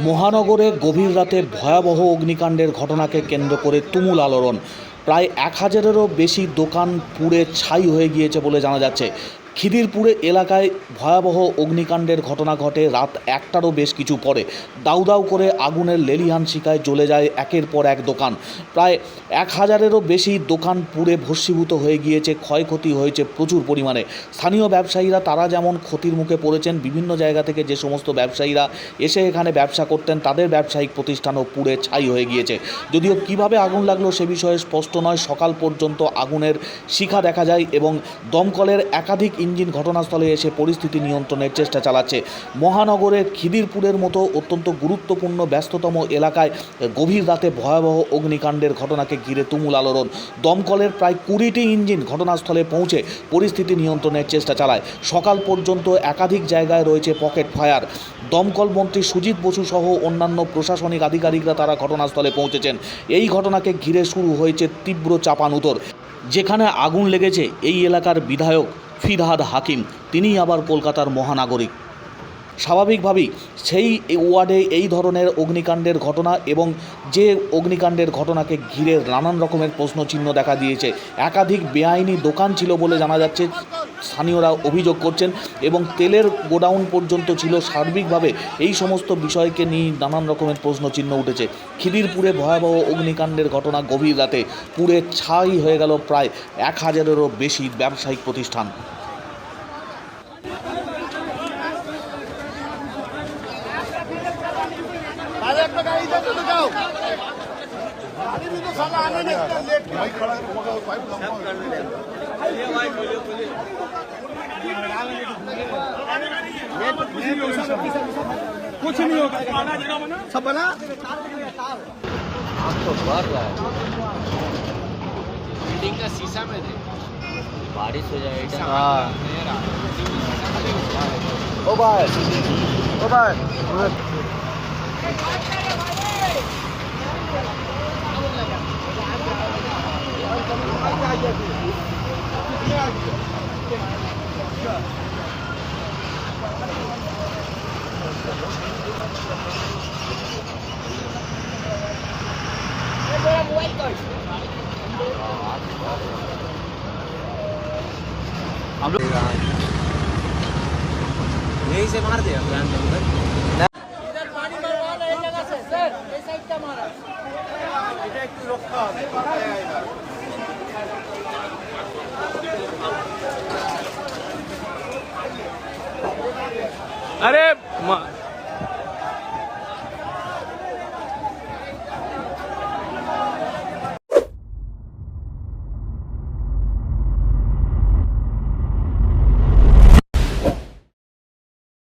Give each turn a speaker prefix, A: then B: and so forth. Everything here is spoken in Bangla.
A: মহানগরে গভীর রাতে ভয়াবহ অগ্নিকাণ্ডের ঘটনাকে কেন্দ্র করে তুমুল আলোড়ন। প্রায় এক হাজারেরও বেশি দোকান পুড়ে ছাই হয়ে গিয়েছে বলে জানা যাচ্ছে। খিদিরপুরে এলাকায় ভয়াবহ অগ্নিকাণ্ডের ঘটনা ঘটে রাত একটারও বেশ কিছু পরে। দাউ দাউ করে আগুনের লেলিহান শিকায় জ্বলে যায় একের পর এক দোকান। প্রায় এক হাজারেরও বেশি দোকান পুড়ে ভস্মীভূত হয়ে গিয়েছে, ক্ষয়ক্ষতি হয়েছে প্রচুর পরিমাণে। স্থানীয় ব্যবসায়ীরা তারা যেমন ক্ষতির মুখে পড়েছেন, বিভিন্ন জায়গা থেকে যে সমস্ত ব্যবসায়ীরা এসে এখানে ব্যবসা করতেন, তাদের ব্যবসায়িক প্রতিষ্ঠানও পুড়ে ছাই হয়ে গিয়েছে। যদিও কীভাবে আগুন লাগল সে বিষয়ে স্পষ্ট নয়। সকাল পর্যন্ত আগুনের শিখা দেখা যায় এবং দমকলের একাধিক ইঞ্জিন ঘটনাস্থলে এসে পরিস্থিতি নিয়ন্ত্রণের চেষ্টা চালাচ্ছে। মহানগরের খিদিরপুরের মতো অত্যন্ত গুরুত্বপূর্ণ, ব্যস্ততম এলাকায় গভীর রাতে ভয়াবহ অগ্নিকাণ্ডের ঘটনাকে ঘিরে তুমুল আলোড়ন। দমকলের প্রায় কুড়িটি ইঞ্জিন ঘটনাস্থলে পৌঁছে পরিস্থিতি নিয়ন্ত্রণের চেষ্টা চালায়। সকাল পর্যন্ত একাধিক জায়গায় রয়েছে পকেট ফায়ার। দমকল মন্ত্রী সুজিত বসু সহ অন্যান্য প্রশাসনিক আধিকারিকরা তারা ঘটনাস্থলে পৌঁছেছেন। এই ঘটনাকে ঘিরে শুরু হয়েছে তীব্র চাপানুতর। যেখানে আগুন লেগেছে, এই এলাকার বিধায়ক ফিরহাদ হাকিম, তিনি আবার কলকাতার মহানাগরিক। স্বাভাবিকভাবেই সেই ওয়ার্ডে এই ধরনের অগ্নিকাণ্ডের ঘটনা এবং যে অগ্নিকাণ্ডের ঘটনাকে ঘিরে নানান রকমের প্রশ্নচিহ্ন দেখা দিয়েছে। একাধিক বেআইনি দোকান ছিল বলে জানা যাচ্ছে। স্থানীয়রা অভিযোগ করছেন এবং তেলের গোডাউন পর্যন্ত ছিল সার্বিকভাবে। এই সমস্ত বিষয়কে নিয়ে নানান রকমের প্রশ্নচিহ্ন উঠেছে। খিদিরপুরে ভয়াবহ অগ্নিকাণ্ডের ঘটনা গভীর রাতে পুড়ে ছাই হয়ে গেল প্রায় এক হাজারেরও বেশি ব্যবসায়িক প্রতিষ্ঠান।
B: कुछ नहीं होगा। सब बना? आप तो मार रहा है बिल्डिंग का शीशा में थे। बारिश हो जाएगी। हाँ। ओ बाय। ओ बाय। हम
C: लोग यही से मार दे अभियान के अंदर
B: इधर पानी मरवा रहे
C: जगह से सर ये साइड का मारा এটা একটু রক্ষা হবে अरे